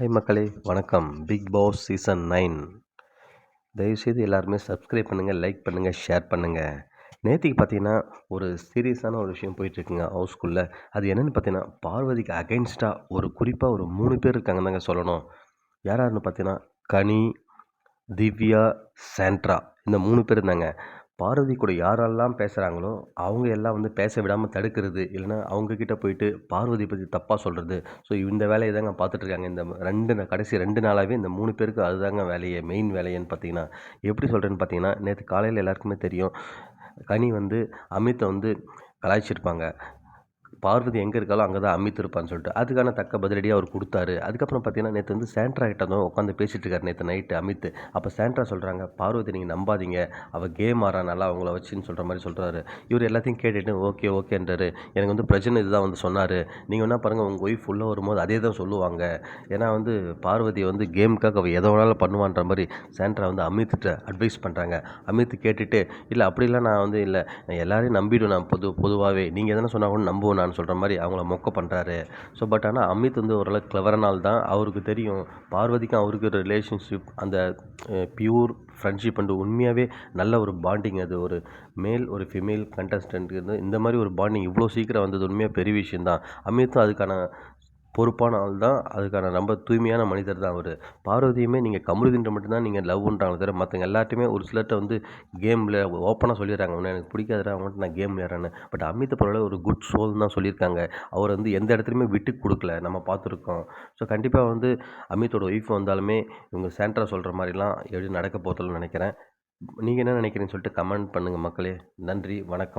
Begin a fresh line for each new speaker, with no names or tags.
Hi மக்களே வணக்கம். Bigg Boss season nine. தயவுசெய்து எல்லாருமே சப்ஸ்கிரைப் பண்ணுங்கள் லைக் பண்ணுங்கள் ஷேர் பண்ணுங்கள் நேற்றுக்கு பார்த்தீங்கன்னா ஒரு சீரியஸான ஒரு விஷயம் போயிட்டுருக்குங்க ஹவுஸ்குள்ளே அது என்னென்னு பார்த்தீங்கன்னா பார்வதிக்கு அகைன்ஸ்டாக ஒரு குறிப்பாக ஒரு மூணு பேர் இருக்காங்கன்னு தாங்க சொல்லணும். யார் பார்த்தீங்கன்னா கனி திவ்யா சாண்ட்ரா. இந்த மூணு பேர் இருந்தாங்க. பார்வதி கூட யாரெல்லாம் பேசுகிறாங்களோ அவங்க எல்லாம் வந்து பேச விடாமல் தடுக்கிறது இல்லைன்னா அவங்கக்கிட்ட போயிட்டு பார்வதி பற்றி தப்பாக சொல்கிறது ஸோ இந்த வேலையை தாங்க பார்த்துட்ருக்காங்க இந்த ரெண்டு கடைசி ரெண்டு நாளாகவே இந்த மூணு பேருக்கு அதுதாங்க வேலையே மெயின் வேலையன்னு பார்த்தீங்கன்னா. எப்படி சொல்கிறேன்னு பார்த்தீங்கன்னா நேற்று காலையில் எல்லாருக்குமே தெரியும் கனி வந்து அமித்தை வந்து கலாய்ச்சிருப்பாங்க. பார்வதி எங்கே இருக்காலோ அங்கே தான் அமித் இருப்பான்னு சொல்லிட்டு அதுக்கான தக்க பதிலடியாக அவர் கொடுத்தாரு. அதுக்கப்புறம் பார்த்தீங்கன்னா நேற்று வந்து சாண்ட்ரா கிட்ட தான் உட்காந்து பேசிட்டு இருக்காரு நேற்று நைட்டு அமித். அப்போ சாண்ட்ரா சொல்கிறாங்க பார்வதி நீங்கள் நம்பாதீங்க அவள் கேம் ஆறா நல்லா அவங்கள வச்சுன்னு சொல்கிற மாதிரி சொல்கிறாரு இவர் எல்லாத்தையும் கேட்டுட்டு ஓகே ஓகேன்றாரு எனக்கு வந்து பிரச்சனை இதுதான் வந்து சொன்னார். நீங்கள் என்ன பாருங்கள் உங்கள் ஒய்ஃப் உள்ளே வரும்போது அதே தான் சொல்லுவாங்க. ஏன்னா வந்து பார்வதி வந்து கேமுக்காக அவள் எதை வேணாலும் பண்ணுவான்ற மாதிரி சாண்ட்ரா வந்து அமித்திட்ட அட்வைஸ் பண்ணுறாங்க அமித் கேட்டுட்டு இல்லை அப்படிலாம் நான் வந்து இல்லை. எல்லாரையும் நம்பிடுவேன் நான் பொது பொதுவாகவே நீங்கள் எதனா சொன்னால் கூட நம்புவேன் நான். சொல்கிற மாதிரி அவங்கள மொக்க பண்ணுறாரு ஸோ பட் ஆனால் அமித் வந்து ஓரளவுக்கு கிளவரனால் தான் அவருக்கு தெரியும். பார்வதிக்கும் அவருக்கு ரிலேஷன்ஷிப் அந்த பியூர் ஃப்ரெண்ட்ஷிப் அண்டு உண்மையாகவே நல்ல ஒரு பாண்டிங் அது ஒரு மேல் ஒரு ஃபீமேல் கண்டஸ்டன்ட் இந்த மாதிரி ஒரு பாண்டிங் இவ்வளோ சீக்கிரம் வந்தது உண்மையாக பெரிய விஷயந்தான் அமித்தும் அதுக்கான பொறுப்பான ஆள் தான். அதுக்கான ரொம்ப தூய்மையான மனிதர் தான் அவர். பார்வதியுமே நீங்கள் கமருதின்ற மட்டும்தான் நீங்கள் லவ் பண்ணுறாங்க தவிர மற்றவங்க எல்லாத்தையுமே ஒரு சிலர்கிட்ட வந்து கேமில் ஓப்பனாக சொல்லிடுறாங்க. ஒன்று எனக்கு பிடிக்காதுடா அவங்கள்ட்ட நான் கேம் விளையாடுறேன்னு. பட் அமித் பரவாயில்ல ஒரு குட் சோல் தான் சொல்லியிருக்காங்க. அவர் வந்து எந்த இடத்துலையுமே விட்டு கொடுக்கல. நம்ம பார்த்துருக்கோம். ஸோ கண்டிப்பாக வந்து அமித்தோட ஒய்ஃப் வந்தாலுமே இவங்க சேண்ட்ரா சொல்கிற மாதிரிலாம் எப்படி நடக்க போகிறதுன்னு நினைக்கிறேன். நீங்கள் என்ன நினைக்கிறீங்கன்னு சொல்லிட்டு கமெண்ட் பண்ணுங்கள் மக்களே. நன்றி வணக்கம்.